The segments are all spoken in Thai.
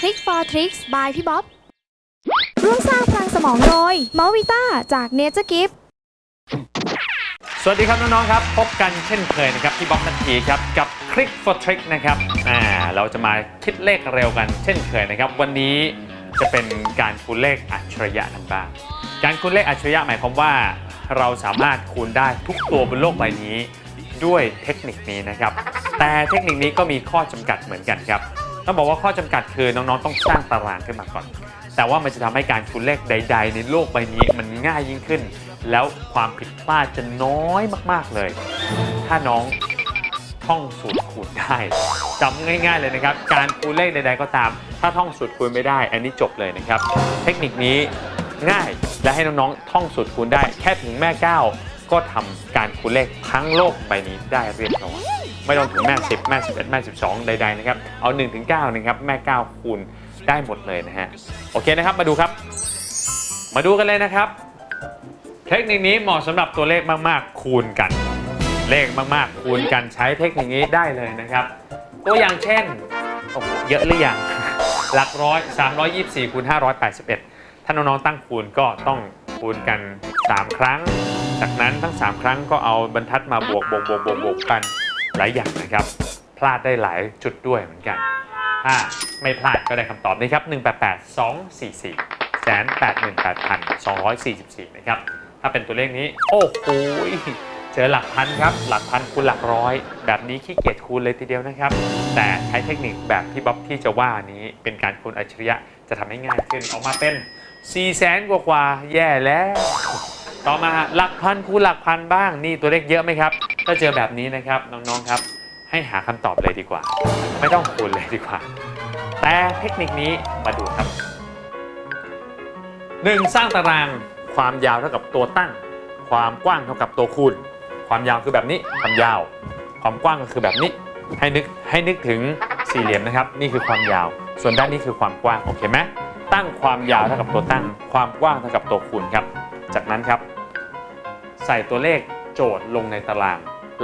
คลิก for tricks by พี่บ๊อบ ร่วมสร้างพลังสมองโดยมอวิต้าจากเนเจอร์กิฟสวัสดีครับน้องๆครับ พบกันเช่นเคยนะครับที่บล็อกทันทีครับกับ Click for Trick นะครับอ่าเราจะมาคิดเลขเร็วกันเช่นเคยนะครับ วันนี้จะเป็นการคูณเลขอัจฉริยะกันบ้าง การคูณเลขอัจฉริยะหมายความว่า เราสามารถคูณได้ทุกตัวบนโลกใบนี้ ด้วยเทคนิคนี้นะครับ แต่เทคนิคนี้ก็มีข้อจำกัดเหมือนกันครับ ต้องบอกว่าข้อจำกัดคือน้องๆต้องสร้างตารางขึ้นมาก่อน แต่ว่ามันจะทำให้การคูณเลขใด ๆ ในโลกใบนี้มันง่ายยิ่งขึ้น แล้วความผิดพลาดจะน้อยมากๆเลย ถ้าน้องท่องสูตรคูณได้จำง่าย ๆเลยนะครับ การคูณเลขใด ๆ ก็ตาม ถ้าท่องสูตรคูณไม่ได้ อันนี้จบเลยนะครับ เทคนิคนี้ง่ายและให้น้องๆท่องสูตรคูณได้ แค่ถึงแม่ก้าก็ทำการคูณเลขทั้งโลกใบนี้ได้เรียบร้อย ไม่ต้องถึงแม่ 10 แม่ 11 แม่ 12 ใดๆนะครับ เอา 1 ถึง9นะครับ แม่ 9 คูณได้หมดเลยนะฮะ โอเคนะครับ มาดูครับ มาดูกันเลยนะครับ เทคนิคนี้เหมาะสำหรับตัวเลขมากๆ คูณกัน เลขมากๆ คูณกันใช้เทคนิคนี้ได้เลยนะครับ ตัวอย่างเช่น โอ้โห เยอะหรือยัง หลักร้อย 324คูณ581 ถ้าน้องๆ ตั้งคูณก็ต้องคูณกัน 3 ครั้ง จากนั้นทั้ง 3 ครั้งก็เอาบรรทัดมาบวกบวกบวกบวกบวกกัน หลายอย่างนะครับ พลาดได้หลายจุดด้วยเหมือนกัน ถ้าไม่พลาดก็ได้คำตอบนี้ครับ 188 244แสน88,244 นะครับ ถ้าเป็นตัวเลขนี้ โอ้โหเจอหลักพันครับ หลักพันคูณหลักร้อย แบบนี้ขี้เกียจคูณเลยทีเดียวนะครับ แต่ใช้เทคนิคแบบที่บ๊อบที่จะว่านี้เป็นการคูณอัจฉริยะจะทำให้ง่ายขึ้นออกมาเป็น4แสนกว่ากว่าๆแย่แล้ว ต่อมาหลักพันคูณหลักพันบ้าง นี่ตัวเลขเยอะไหมครับ ถ้าเจอแบบนี้นะครับน้องๆครับให้หาคำตอบเลยดีกว่า ไม่ต้องคูณเลยดีกว่า แต่เทคนิคนี้มาดูครับ 1. สร้างตารางความยาวเท่ากับตัวตั้ง ความกว้างเท่ากับตัวคูณ ความยาวคือแบบนี้ความยาว ความกว้างก็คือแบบนี้ ให้นึกให้นึกถึงสี่เหลี่ยมนะครับ นี่คือความยาว ส่วนด้านนี้คือความกว้างโอเคไหมตั้งความยาวเท่ากับตัวตั้ง ความกว้างเท่ากับตัวคูณครับ จากนั้นครับ ใส่ตัวเลขโจทย์ลงในตาราง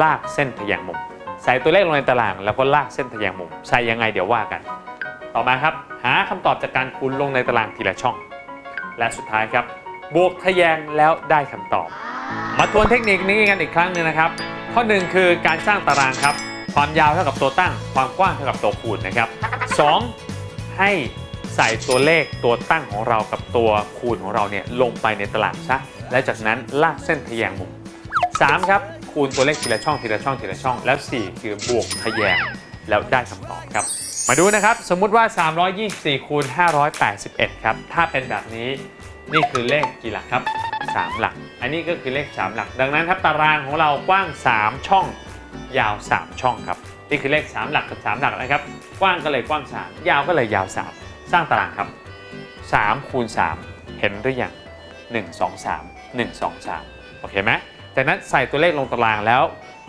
ลากเส้นทะแยงมุม ใส่ตัวเลขลงในตาราง แล้วก็ลากเส้นทะแยงมุม ใส่ยังไงเดี๋ยวว่ากัน ต่อมาครับ หาคำตอบจากการคูณลงในตารางทีละช่อง และสุดท้ายครับ บวกทะแยงแล้วได้คำตอบ มาทวนเทคนิคนี้กันอีกครั้งหนึ่งนะครับ ข้อ 1 คือการสร้างตารางครับ ความยาวเท่ากับตัวตั้ง ความกว้างเท่ากับตัวคูณนะครับ 2. ให้ ใส่ตัวเลขตัวตั้งของเรากับตัวคูณของเราเนี่ยลงไปในตารางซะและจากนั้นลากเส้นทะแยงมุม 3 ครับคูณตัวเลขทีละช่องทีละช่องทีละช่อง แล้ว 4 คือบวกทะแยงแล้วได้คำตอบครับ มาดูนะครับ สมมุติว่า 324คูณ581 ครับ ถ้าเป็นแบบนี้นี่คือเลขกี่หลักครับ 3 หลัก อันนี้ก็คือเลข 3 หลัก ดังนั้นครับตารางของเรากว้าง 3 ช่อง ยาว 3 ช่องครับ นี่คือเลข 3 หลักกับ 3 หลักนะครับ กว้างก็เลยกว้าง 3 ยาวก็เลยยาว 3 สร้างตารางครับ3คูณ3เห็นหรือยัง1 2 3 1 2 3 โอเคไหมจากนั้นใส่ตัวเลขลงตารางแล้ว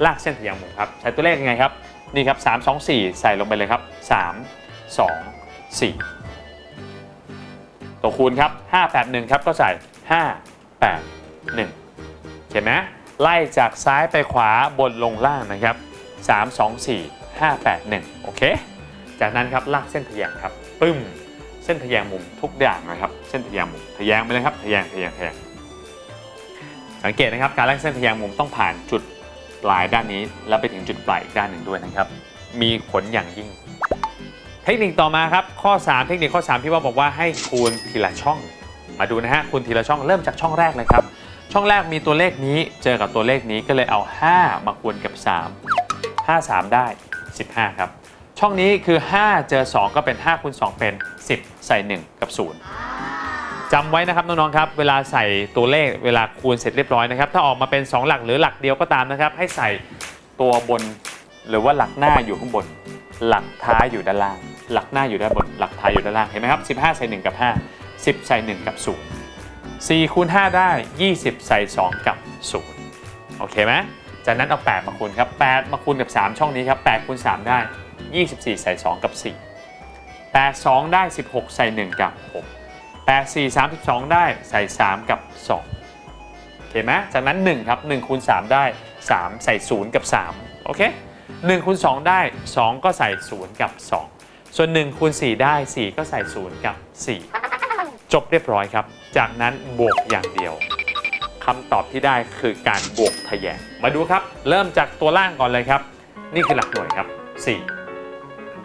ลากเส้นทะแยงมุมครับ ใช้ตัวเลขยังไงครับ นี่ครับ 3 2 4 ใส่ลงไปเลยครับ 3 2 4 ตัวคูณครับ 581 ครับก็ใส่ 5 8 1 เห็นไหมไล่จากซ้ายไปขวาบนลงล่างนะครับ 3 2 4 5 8 1 โอเค จากนั้นครับลากเส้นทะแยงครับ ปึ้ม เส้นทะแยงมุมทุกอย่างนะครับ เส้นทะแยงมุมทะแยงไปเลยครับทะแยงทะแยงทะแยงสังเกตนะครับการลากเส้นทะแยงมุมต้องผ่านจุดปลายด้านนี้ แล้วไปถึงจุดปลายอีกด้านหนึ่งด้วยนะครับ มีผลอย่างยิ่ง เทคนิคต่อมาครับข้อ 3 เทคนิคข้อ3พี่ว่าบอกว่าให้คูณทีละช่อง มาดูนะฮะคูณทีละช่องเริ่มจากช่องแรกเลยครับ ช่องแรกมีตัวเลขนี้เจอกับตัวเลขนี้ก็เลยเอา 5 มาคูณกับ 3 5 3 ได้ 15 ครับ ช่องนี้คือ 5 เจอ 2 ก็เป็น5คูณ2เป็น 10 ใส่ 1 กับ 0จำไว้นะครับน้องๆครับ เวลาใส่ตัวเลขเวลาคูณเสร็จเรียบร้อยนะครับ ถ้าออกมาเป็น 2 หลักหรือหลักเดียวก็ตามนะครับ ให้ใส่ตัวบนหรือว่าหลักหน้าอยู่ข้างบน หลักท้ายอยู่ด้านล่าง หลักหน้าอยู่ด้านบน หลักท้ายอยู่ด้านล่างเห็นไหมครับ15 ใส่ 1 กับ 5 10 ใส่ 1 กับ 0 4คูณ5ได้ 20 ใส่ 2 กับ 0 โอเคไหมจากนั้นเอา 8 มาคูณครับ 8 มาคูณกับ 3 ช่องนี้ครับ8คูณ3ได้ 24 ใส่ 2 กับ 4 8 2 ได้ 16 ใส่ 1 กับ 6 8 4 32 ได้ใส่ 3 กับ 2 โอเคไหมจากนั้น 1 ครับ1คูณ3ได้ 3 ใส่ 0 กับ 3 โอเค1คูณ2ได้ 2 ก็ใส่ 0 กับส่วน1คูณ4ได้ 4 ก็ใส่ 0 กับ 4 จบเรียบร้อยครับ จากนั้นบวกอย่างเดียวคำตอบที่ได้คือการบวกทะแยง มาดูครับ เริ่มจากตัวล่างก่อนเลยครับ นี่คือหลักหน่วยครับ 4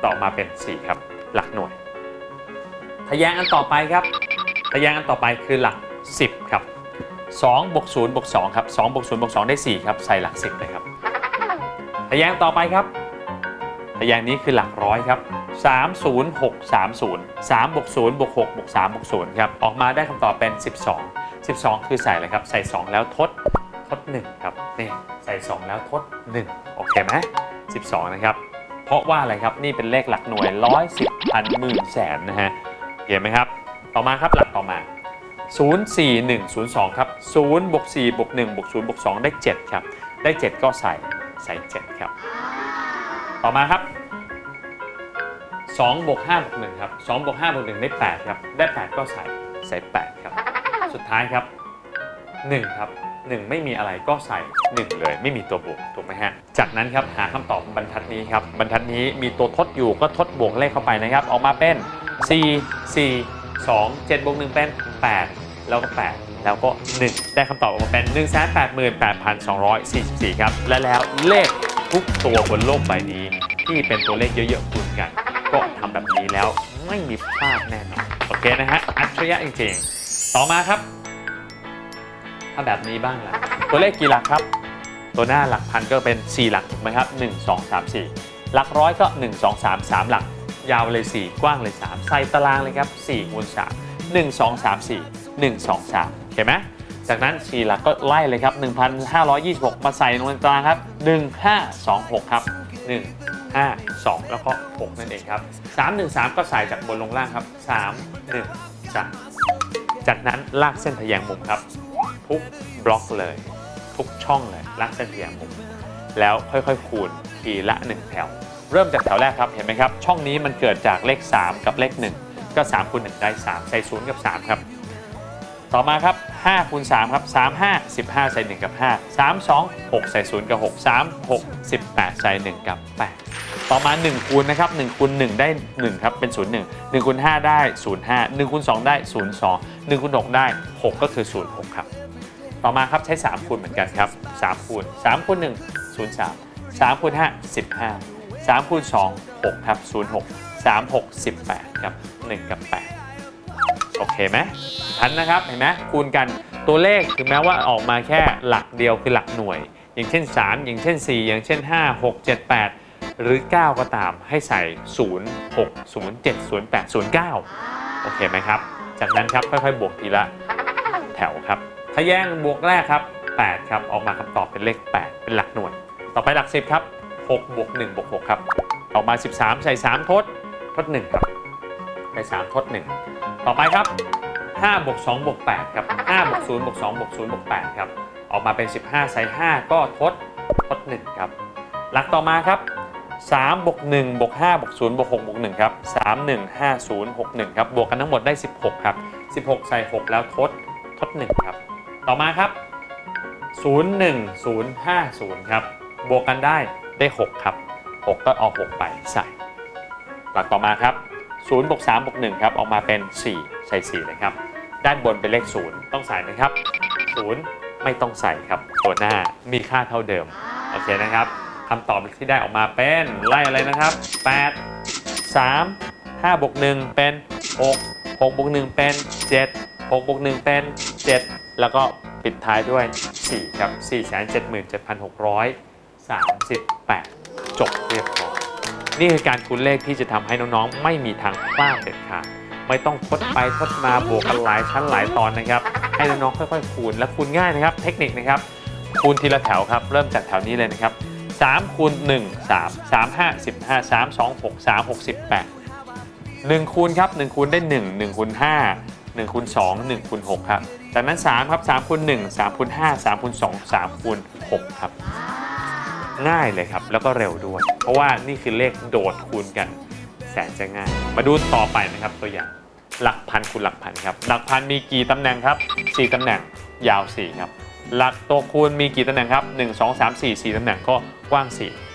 ต่อมาเป็น 4 ครับ หลักหน่วยทะแยงอันต่อไปครับทะแยงอันต่อไปคือหลัก 10 ครับ2บวก0บวก2ครับ2บวก0บวก2ได้ 4 ครับใส่หลัก 10 เลยครับทะแยงต่อไปครับทะแยงนี้คือหลักร้อยครับ30630 3บวก0บวก6บวก3บวก0ครับออกมาได้คำตอบเป็น 12 12 คือใส่อะไรครับ ใส่ 2 แล้วทดทด 1 ครับ นี่ ใส่ 2 แล้วทด 1 โอเคไหม12 นะครับ เพราะว่าอะไรครับนี่เป็นเลขหลักหน่วยร้อยสิบพันหมื่นแสนนะฮะเห็นไหมครับ ต่อมาครับหลักต่อมา 0 4 1 0 2 ครับ0บวก4บวก1บวก0บวก2ได้ 7 ครับ ได้ 7 ก็ใส่ใส่ 7 ครับ ต่อมาครับ2บวก5บวก1ครับ2บวก5บวก1ได้ 8 ครับ ได้ 8 ก็ใส่ใส่ 8 ครับ สุดท้ายครับ 1ครับ1 ไม่มีอะไรก็ใส่ 1 เลย ไม่มีตัวบวกถูกไหมฮะ จากนั้นครับหาคำตอบบรรทัดนี้ครับ บรรทัดนี้มีตัวทดอยู่ก็ทดบวกเลขเข้าไปนะครับ ออกมาเป็น 4 4 2 7บวก1เป็น 8 แล้วก็ 8 แล้วก็ 1 ได้คำตอบออกมาเป็น1 8 8 8 2 4 4 ครับ และแล้วเลขทุกตัวบนโลกใบนี้ ที่เป็นตัวเลขเยอะๆคูณกัน ก็ทำแบบนี้แล้วไม่มีพลาดแน่นอน โอเคนะฮะ อัจฉริยะจริงๆ ต่อมาครับ ถ้าแบบนี้บ้างล่ะ ตัวเลขกี่หลักครับ ตัวหน้าหลักพันก็เป็น 4 หลักถูกไหมครับ 1 2 3 4 หลักร้อยก็ 1 2 3 3 หลัก ยาวเลย 4 กว้างเลย 3 ใส่ตารางเลยครับ4คูณ3 1 2 3 4 1 2 3เห็นไหมจากนั้น 4 หลักก็ไล่เลยครับ 1,526 มาใส่ลงในตารางครับ 1526 ครับ 1 5 2 แล้วก็ 6 นั่นเองครับ 3 1 3 ก็ใส่จากบนลงล่างครับ 3 1 3 จากนั้นลากเส้นทะแยงมุมครับ ทุกบล็อกเลย ทุกช่องเลยลากเส้นทะแยงมุมแล้วค่อยๆ คูณทีละ 1 แถว เริ่มจากแถวแรกครับเห็นไหมครับ ช่องนี้มันเกิดจากเลข 3 กับเลข 1 ก็3คูณ1ได้ 3 ใส่0กับ 3 ครับ ต่อมาครับ5คูณ3ครับ3 5 15 ใส่ 1 กับ 5 3 2 6 ใส่ 0 กับ 6 3 6 18 ใส่ 1 กับ 8 ต่อมา 1 คูณนะครับ1คูณ1ได้ 1 ครับ เป็น 0 1 1คูณ5ได้ 0 5 1คูณ2ได้ 0 2 1คูณ6ได้ 6 ก็คือ 0 6 ครับ ต่อมาครับใช้ 3 คูณเหมือนกันครับ3คูณ3คูณ1 0 3 3คูณ5 15 3คูณ2 6 ครับ 0 6 3 6 18 ครับ 1 กับ 8 โอเคไหมทันนะครับ เห็นไหมคูณกันตัวเลขถึงแม้ว่าออกมาแค่หลักเดียวคือหลักหน่วย อย่างเช่น 3 อย่างเช่น 4 อย่างเช่น 5 6 7 8 หรือ 9 ก็ตามให้ใส่ 0 6 0 7 0 8 0 9 โอเคไหมครับ จากนั้นครับค่อยๆ บวกทีละแถวครับ ทะแยงบวกแรกครับ 8 ครับ ออกมาคำตอบเป็นเลข 8 เป็นหลักหน่วย ต่อไปหลัก 10 ครับ 6 บวก 1 บวก 6 ครับ ออกมา 13 ใส่ 3 ทด ทด 1 ครับ ใส่ 3 ทด 1 ต่อไปครับ 5 บวก 2 บวก 8 ครับ 5 บวก 0 บวก 2 บวก 0 บวก 8 ครับ ออกมาเป็น 15 ใส่ 5 ก็ทด ทด 1 ครับ หลักต่อมาครับ3บวก1บวก5บวก0บวก6บวก1ครับ3 1 5 0 6 1 ครับ บวกกันทั้งหมดได้ 16 ครับ 16 ใส่ 6 แล้วทด ทด 1 ครับ ต่อมาครับ 0 1 0 5 0 ครับ บวกกันได้ได้ 6 ครับ 6 ก็เอา 6 ไปใส่ หลักต่อมาครับ0บวก3บวก1ครับ ออกมาเป็น 4 ใส่ 4 เลยครับ ด้านบนเป็นเลข 0 ต้องใส่ไหมครับ 0 ไม่ต้องใส่ครับ ตัวหน้ามีค่าเท่าเดิม โอเคนะครับคำตอบที่ได้ออกมาเป็นไล่อะไรนะครับ 8 3 5บวก1เป็น 6 6บวก1เป็น 7 6บวก1เป็น 7 แล้วก็ปิดท้ายด้วย 4 ครับ 477,638 จบเรียบร้อย นี่คือการคูณเลขที่จะทำให้น้องๆ ไม่มีทางพลาดเด็ดขาดไม่ต้องทดไปทดมาบวกกันหลายชั้นหลายตอนนะครับ ให้น้องๆค่อยๆคูณและคูณง่ายนะครับ เทคนิคนะครับ คูณทีละแถวครับ เริ่มจากแถวนี้เลยนะครับ3คูณ1 3 3 5 15 3 2 6 3 6 18 1คูณครับ1คูณได้ 1 1คูณ5 1คูณ2 1คูณ6ครับ จากนั้น 3 ครับ3คูณ1 3คูณ5 3คูณ2 3คูณ6ครับ ง่ายเลยครับ แล้วก็เร็วด้วย เพราะว่านี่คือเลขโดดคูณกันแสนจะง่าย มาดูต่อไปนะครับตัวอย่างหลักพันคูณหลักพันครับ หลักพันมีกี่ตำแหน่งครับ 4ตำแหน่งยาว 4 ครับ หลักตัวคูณมีกี่ตำแหน่งครับ 1 2 3 4 4ตำแหน่งก็กว้าง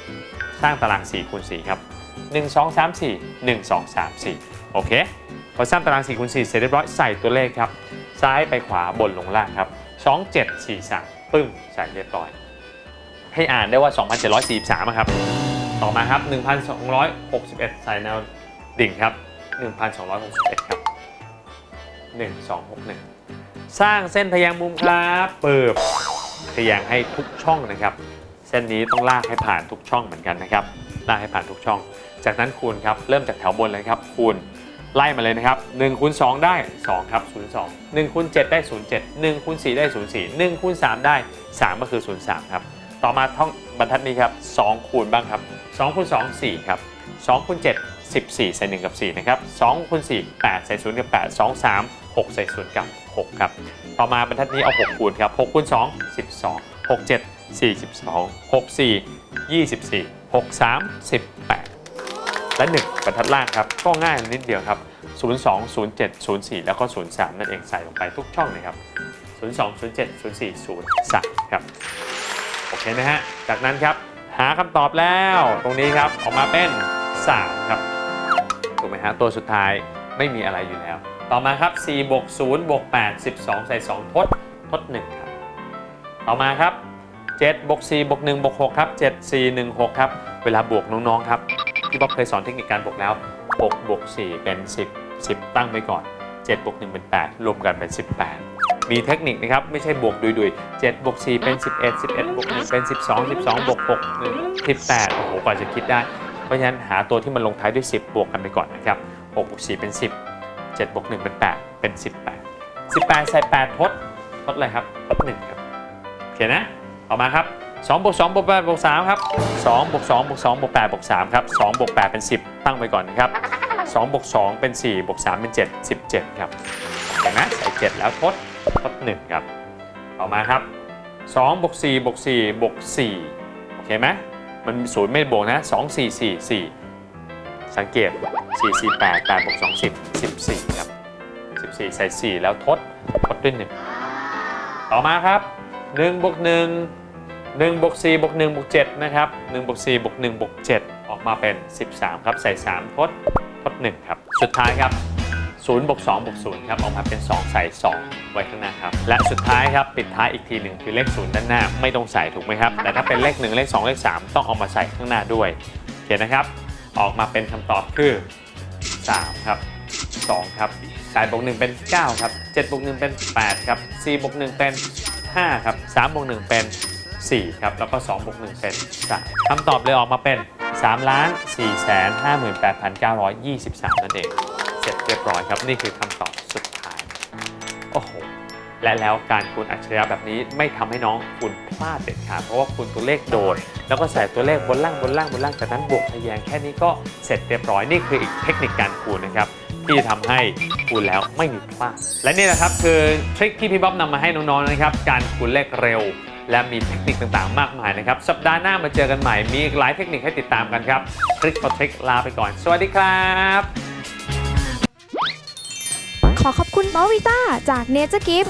4 สร้างตาราง4คูณ4ครับ 1 2 3 4 1 2 3 4 โอเค พอสร้างตาราง4คูณ4เสร็จเรียบร้อยใส่ตัวเลขครับ ซ้ายไปขวาบนลงล่างครับ 2 7 4 3 ปึ้งใส่เรียบร้อย ให้อ่านได้ว่า 2,743อะครับ ต่อมาครับ 1,261 ใส่แนวดิ่งครับ 1,261 ครับ 1261 สร้างเส้นทะแยงมุมครับเปิบทะแยงให้ทุกช่องนะครับ เส้นนี้ต้องลากให้ผ่านทุกช่องเหมือนกันนะครับ ลากให้ผ่านทุกช่อง จากนั้นคูณครับ เริ่มจากแถวบนเลยครับ คูณ ไล่มาเลยนะครับ1คูณ2ได้2ครับ02 1คูณ7ได้ 07 1คูณ4ได้ 04 1คูณ3ได้ 3 ก็คือ 03 ครับ ต่อมาท่องบรรทัดนี้ครับ2คูณบ้างครับ2คูณ2 4 ครับ2คูณ7 14 ใส่ 1 กับ 4 นะครับ2คูณ4 8 ใส่ 0 กับ 8 2 3 6 ใส่0กับ 6 ครับ ต่อมาบรรทัดนี้เอา 6 คูณครับ6คูณ2 12 6 7 42 6 4 24 6 3 18 และ 1บรรทัดล่างครับก็ง่ายนิดเดียวครับ 02 07 04 แล้วก็ 03 นั่นเองใส่ลงไปทุกช่องเลยครับ 02 07 04 03 ครับโอเคนะฮะจากนั้นครับหาคำตอบแล้วตรงนี้ครับออกมาเป็น 3 ครับถูกไหมฮะตัวสุดท้ายไม่มีอะไรอยู่แล้ว ต่อมาครับ4บวก0บวก8 12 ใส่ 2 ทด ทด 1 ครับ ต่อมาครับ7บวก4บวก1บวก6ครับ 7 4 1 6 ครับ เวลาบวกน้อง ๆ ครับ พี่บ๊อบเคยสอนเทคนิคการบวกแล้ว6บวก4เป็น 10 10 ตั้งไว้ก่อน7บวก1เป็น 8 รวมกันเป็น 18 มีเทคนิคนะครับ ไม่ใช่บวกดุยๆ7บวก4เป็น 11 11บวก1เป็น 12 12บวก6 18 โอ้โหกว่าจะคิดได้ เพราะฉะนั้นหาตัวที่มันลงท้ายด้วย 10 บวกกันไปก่อนนะครับ6บวก4เป็น 10 7บวก1เป็น 8 เป็น 18 18 ใส่ 8 ทด ทดอะไรครับ ทด 1 ครับโอเคนะต่อมาครับ 2บวก2บวก8บวก3ครับ2บวก2บวก2บวก8บวก3ครับ2บวก8เป็น 10 ตั้งไว้ก่อนนะครับ2บวก2เป็น4บวก3เป็น 7 17 ครับเห็นไหมใส่ 7 แล้วทดทด 1 ครับ ต่อมาครับ2บวก4บวก4บวก4โอเคไหมมันศูนย์ไม่บวกนะ 2 4 4 4 สังเกต 4 4 8 8บวก2 10 14 ครับ 14 ใส่ 4 แล้วทดทดด้วย 1 ต่อมาครับ1บวก1 1บวก4บวก1บวก7นะครับ1บวก4บวก1บวก7ออกมาเป็น 13 ครับ ใส่ 3 ทด ทด 1 ครับ สุดท้ายครับ0บวก2บวก0ครับ ออกมาเป็น 2 ใส่ 2 ไว้ข้างหน้าครับ และสุดท้ายครับ ปิดท้ายอีกทีหนึ่งคือเลข 0 ด้านหน้า ไม่ต้องใส่ถูกไหมครับ แต่ถ้าเป็นเลข 1 เลข 2 เลข 3 ต้องเอามาใส่ข้างหน้าด้วยโอเคนะครับ ออกมาเป็นคำตอบคือ 3 ครับ 2 ครับ8บวก1เป็น 9 ครับ7บวก1เป็น 8 ครับ4บวก1เป็น 5 ครับ3บวก1เป็น 4 ครับ แล้วก็ 2 บวก 1 เป็น3คำตอบเลยออกมาเป็น 3 ล้าน4แสน58,923 นั่นเอง เสร็จเรียบร้อยครับ นี่คือคำตอบสุดท้าย โอ้โห และแล้วการคูณอัจฉริยะแบบนี้ไม่ทำให้น้องคุณพลาดเด็ดขาด เพราะว่าคูณตัวเลขโดด แล้วก็ใส่ตัวเลขบนล่างบนล่างบนล่างจากนั้นบวกทะแยงแค่นี้ก็เสร็จเรียบร้อย นี่คืออีกเทคนิคการคูณนะครับที่จะทำให้คูณแล้วไม่มีพลาด และนี่แหละครับคือทริคที่พี่บ๊อบนำมาให้น้องๆนะครับ การคูณเลขเร็ว และมีเทคนิคต่างๆ มากมายนะครับ สัปดาห์หน้ามาเจอกันใหม่ มีอีกหลายเทคนิคให้ติดตามกันครับคลิกพอเทริคลาไปก่อน สวัสดีครับ ขอขอบคุณมอวิต้าจากเนเจอร์กิฟ